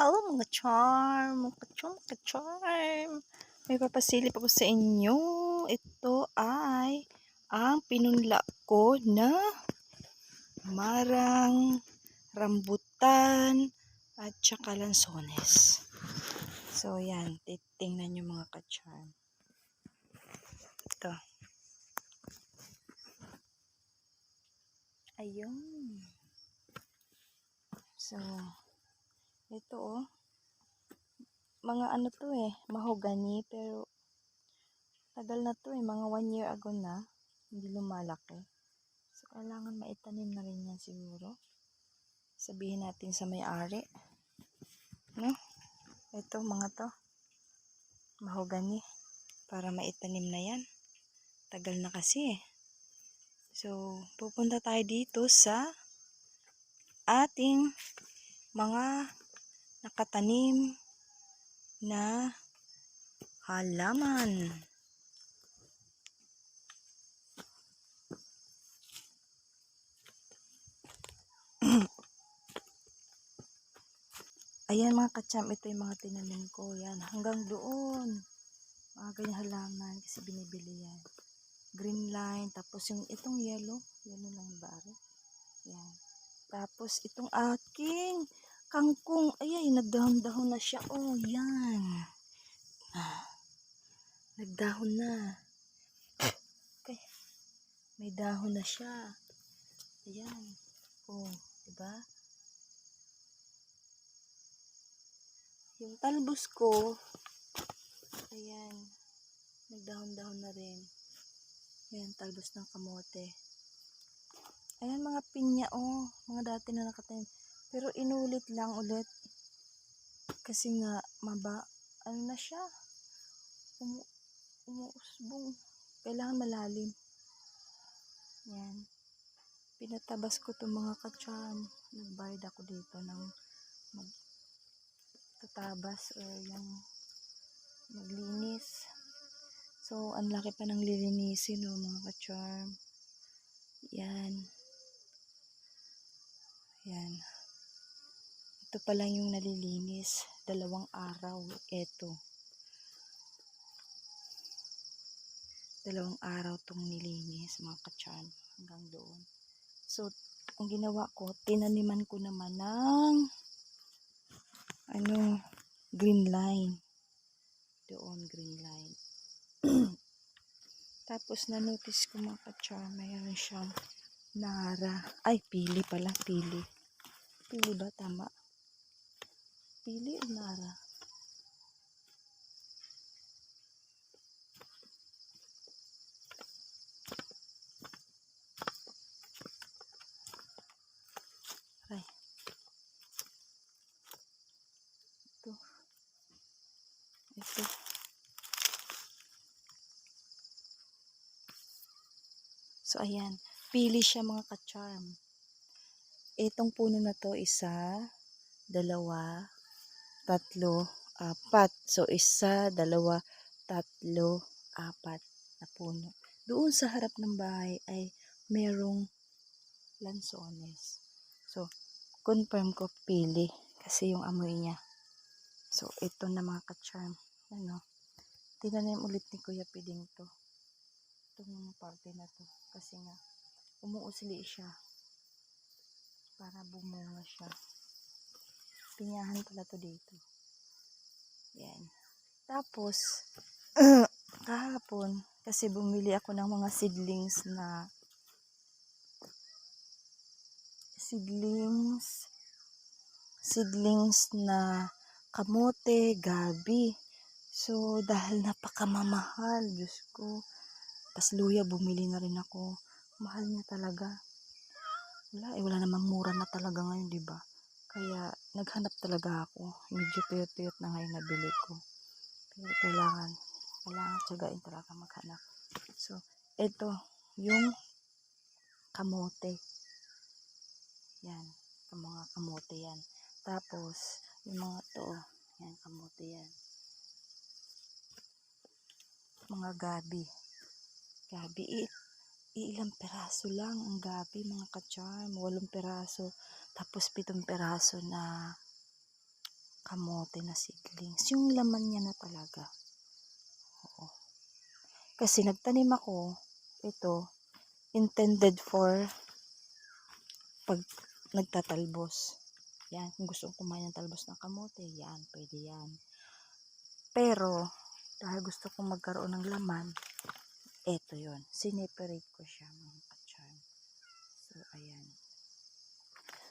Hello mga charm, mga charm, mga charm. May papasilip ako sa inyo. Ito ay ang pinunla ko na marang, rambutan, at saka lansones. So yan, titingnan nyo mga ka-charm. Ito. Ayun. So, ito oh. Mga ano to eh, mahogany pero tagal na to eh, mga one year ago na. Hindi lumalaki. So, kailangan maitanim na rin yan siguro. Sabihin natin sa may-ari. No? Ito, mga to. Mahogany. Para maitanim na yan. Tagal na kasi eh. So, pupunta tayo dito sa ating mga nakatanim na halaman. Ayan mga kacham, ito yung mga tinanim ko. Yan, hanggang doon. Mga ganyan halaman kasi binibili yan. Green line, tapos yung itong yellow, yellow lang bari. Yan. Tapos itong aking kangkong, ayay, nagdahon-dahon na siya. Oh, yan. Ah, nagdahon na. Okay. May dahon na siya. Ayan. Oh, diba? Yung talbos ko, ayan, nagdahon-dahon na rin. Ayan, talbos ng kamote. Ayan, mga pinya, oh, mga dati na nakatanim. Pero inulit lang ulit. Kasi nga, maba, ano na siya, umu, umuusbong. Kailangan malalim. Yan. Pinatabas ko itong mga kachan. Nagbayad ako dito ng mag, tatabas o yung maglinis. So, ang laki pa ng lilinisin, no, mga ka-charm. Yan. Yan. Ito pa lang yung nalilinis. Dalawang araw. Ito. Dalawang araw tong nilinis, mga ka-charm. Hanggang doon. So, ang ginawa ko, tinaniman ko naman ng ano, green line. Doon, green line. Tapos, na-notice ko mga ka-charm, mayroon siyang nara. Ay, pili pala, pili. Pili ba? Tama. Pili o nara? Ay. Ito. Ito. So, ayan. Pili siya mga ka-charm. Itong puno na to, isa, dalawa, tatlo, apat. So, isa, dalawa, tatlo, apat na puno. Doon sa harap ng bahay ay merong lansones. So, confirm ko pili kasi yung amoy niya. So, ito na mga ka-charm. Ano? Tinanim ulit ni Kuya Piding to. Itong parte na to. Kasi nga, umuusli siya. Para bumunga siya. Pinyahan pala to dito. Yan. Tapos, kahapon, kasi bumili ako ng mga seedlings na seedlings seedlings na kamote, gabi. So, dahil napakamamahal, Diyos ko. Tapos luya, bumili na rin ako. Mahal niya talaga. Wala, eh, wala namang mura na talaga ngayon, di ba? Kaya, naghanap talaga ako. Medyo tuyot-tuyot na ngayon nabili ko. Pero kailangan, kailangan tsagain talaga maghanap. So, ito, yung kamote. Yan, ang mga kamote yan. Tapos, yung mga to, yan, kamote yan. Mga gabi. Gabi, i iilang peraso lang ang gabi, mga ka-charm. Walong peraso. Tapos, pitong peraso na kamote na seedlings. Yung laman niya na talaga. Oo. Kasi nagtanim ako, ito, intended for pag nagtatalbos. Yan, kung gusto kong kumain ng talbos ng kamote, yan, pwede yan. Pero, dahil gusto kong magkaroon ng laman, eto yon Sineperate ko siya, mga kachan. So, ayan.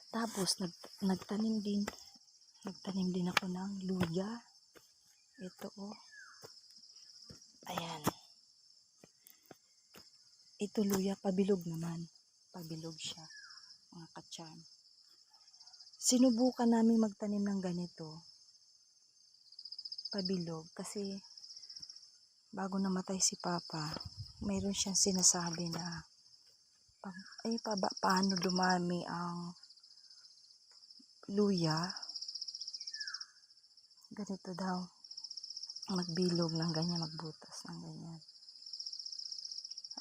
Tapos, nag, nagtanim din, nagtanim din ako ng luya. Ito, oh. Ayan. Ito luya, pabilog naman. Pabilog siya, mga kachan. Sinubukan namin magtanim ng ganito. Pabilog. Kasi, bago namatay si Papa, mayroon siyang sinasabi na, ay, pa, paano dumami ang luya? Ganito daw. Magbilog ng ganyan, magbutas ng ganyan.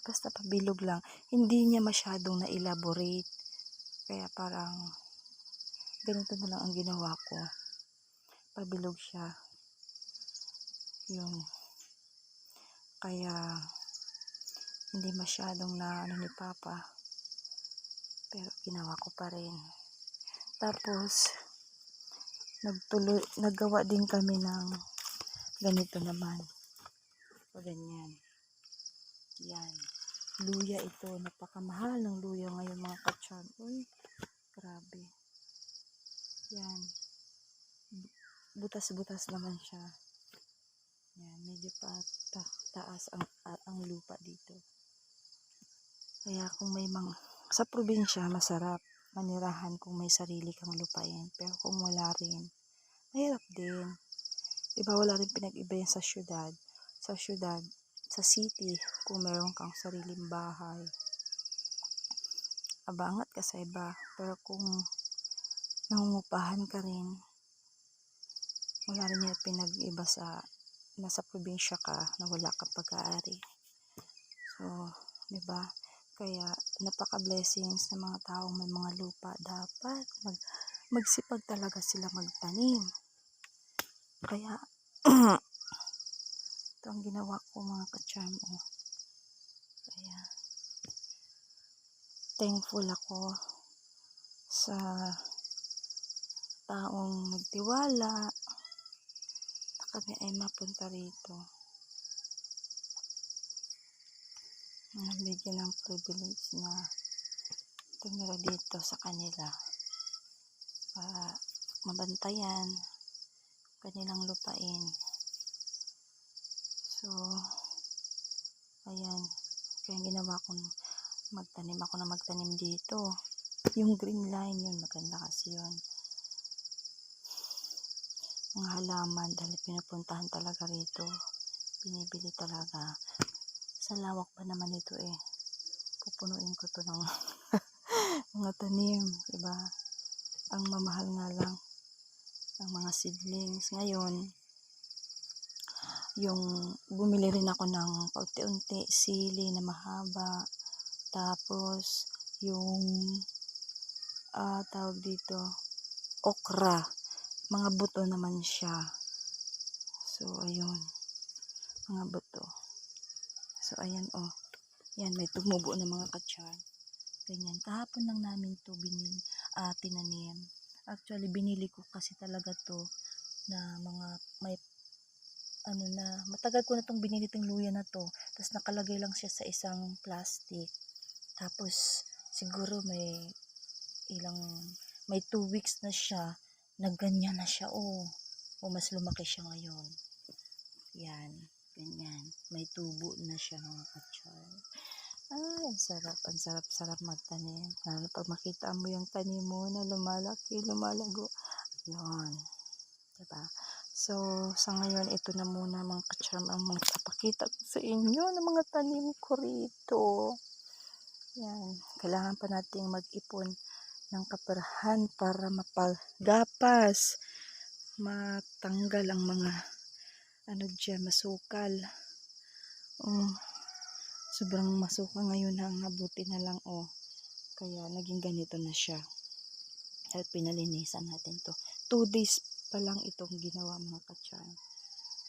Basta pabilog lang. Hindi niya masyadong na-elaborate. Kaya parang ganito na lang ang ginawa ko. Pabilog siya. Yun. Kaya hindi masyadong na ano ni Papa. Pero ginawa ko pa rin. Tapos nagtuloy, naggawa din kami ng ganito naman. O ganyan. Yan. Luya ito. Napakamahal ng luya ngayon mga kachan. Uy, grabe. Yan. Bu- Butas-butas naman siya. Yan. Medyo pa, ta, taas ang, ang lupa dito. Kaya kung may mga, sa probinsya, masarap manirahan kung may sarili kang lupain. Pero kung wala rin, mahirap din. Diba wala rin pinag-iba yan sa syudad. Sa syudad, sa city, kung meron kang sariling bahay, abangat ka sa iba. Pero kung nangungupahan ka rin, wala rin yan pinag-iba sa nasa probinsya ka na wala kang pag-aari. So, di ba? Kaya napaka-blessings ng mga taong may mga lupa. Dapat mag magsipag talaga sila magtanim. Kaya ito ang ginawa ko mga ka-charm. Oh. Kaya thankful ako sa taong nagtiwala na kami ay mapunta rito. Nabigyan ng privilege na tumira dito sa kanila para mabantayan kanilang lupain. So, ayan. Kaya ginawa ko, magtanim ako na magtanim dito. Yung green line yun, maganda kasi yun. Mga halaman, dahil pinupuntahan talaga rito. Binibili talaga. Sa lawak pa naman ito eh. Pupunuin ko to ng mga tanim, diba? Ang mamahal nga lang ng mga seedlings. Ngayon, yung bumili rin ako ng paunti-unti sili na mahaba. Tapos, yung ah tawag dito, okra. Mga buto naman siya. So, ayun. Mga. So, ayan oh. Yan, may tumubo na mga katsyan. Ganyan. Kahapon lang namin to binil, ah, tinanim. Actually, binili ko kasi talaga to na mga may ano na, matagal ko na tong binili tong luya na to. Tapos nakalagay lang siya sa isang plastic. Tapos siguro may ilang may two weeks na siya na ganyan na siya oh. O mas lumaki siya ngayon. Yan, ganyan. May tubo na siya mga katsyan. Ay, ang sarap, ang sarap, sarap magtanim. Lalo pag makita mo yung tanim mo na lumalaki, lumalago. Yun. Diba? So, sa ngayon, ito na muna mga kacharm ang mga ko sa inyo ng mga tanim ko rito. Yan. Kailangan pa nating mag-ipon ng kaperahan para mapagapas, matanggal ang mga ano dyan, masukal. Oh, sobrang masuka ngayon ang nabuti na lang oh. Kaya naging ganito na siya. At pinalinisan natin to. Two days pa lang itong ginawa mga ka-charm.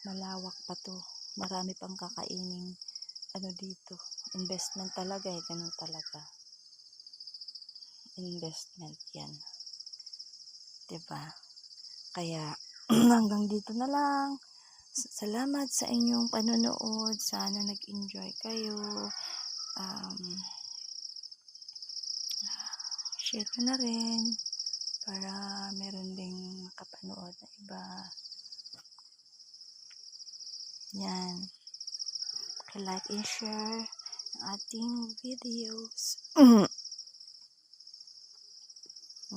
Malawak pa to. Marami pang kakaining ano dito. Investment talaga eh. Ganun talaga. Investment yan. ba? Kaya hanggang dito na lang. Salamat sa inyong panonood. Sana nag-enjoy kayo. Um, share ko na rin para meron ding makapanood na iba. Yan. like and share ang ating videos.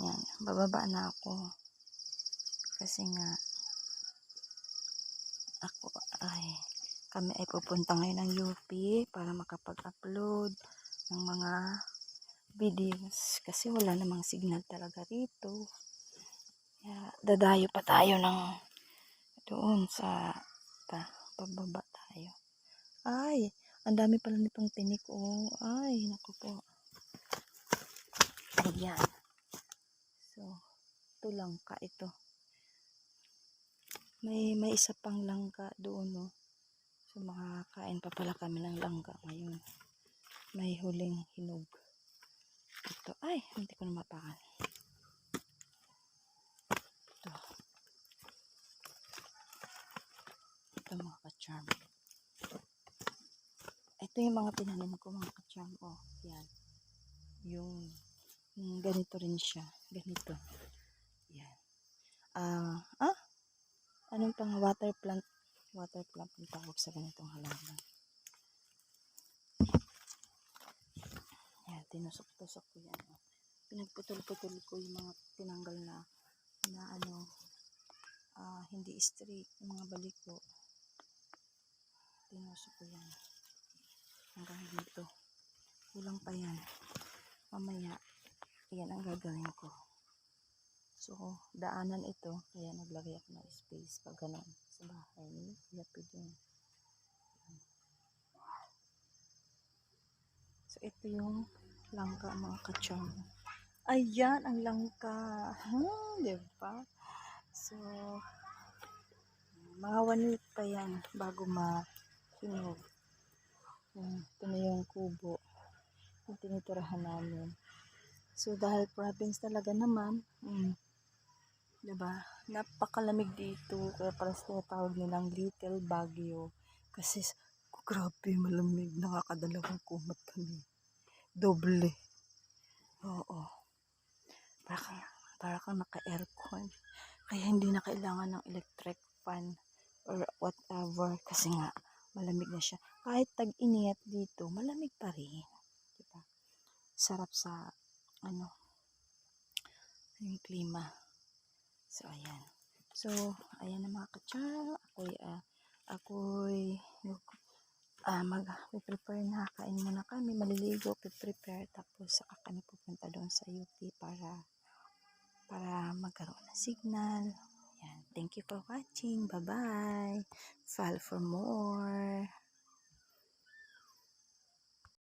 Yan. Bababa na ako. Kasi nga, ako ay, kami ay pupunta ngayon ng UP para makapag-upload ng mga videos. Kasi wala namang signal talaga rito. Kaya, dadayo pa tayo ng doon sa pa, pababa tayo. Ay, ang dami pala nitong tinik oh. Ay, naku po. Ayan. So, ito langka ito. May may isa pang langka doon no. So makakain pa pala kami ng langka ngayon. May huling hinog. Ito, ay, hindi ko na mapakan. Ito. Ito mga ka-charm. Ito yung mga tinanim ko mga ka-charm. Oh, yan. Yung, yung ganito rin siya. Ganito. Yan. Ah, ah? Anong pang water plant? Water plant ang tawag sa ganitong halaman. Yan, tinusok-tusok ko yan. oh. Pinagputol-putol ko yung mga tinanggal na na ano ah, hindi straight yung mga baliko. Tinusok ko yan. Hanggang dito. Kulang pa yan. Mamaya, yan ang gagawin ko. So, daanan ito. Kaya naglagay ako ng space pag ganun sa bahay ni Kuya Pidong. So, ito yung langka mga kachong. Ayan, ang langka. Hmm, diba? So, mga one week pa yan bago. Yung, ito na yung kubo. Yung tinitirahan namin. So, dahil province talaga naman, mm, diba, napakalamig dito. Kaya parang tinatawag nilang Little Baguio. Kasi, grabe, malamig. Nakakadalawang kumot kami. Doble. Oo. Para kang, para kang naka-aircon. Kaya hindi na kailangan ng electric fan or whatever. Kasi nga, malamig na siya. Kahit tag-init dito, malamig pa rin. Diba? Sarap sa ano, yung klima. So, ayan. So, ayan na mga kachar. Ako'y, ah, ako'y, ah, mag, prepare na, kain muna kami, maliligo, prepare tapos saka kami pupunta doon sa UP para, para magkaroon ng signal. Ayan. Thank you for watching. Bye-bye. Follow for more.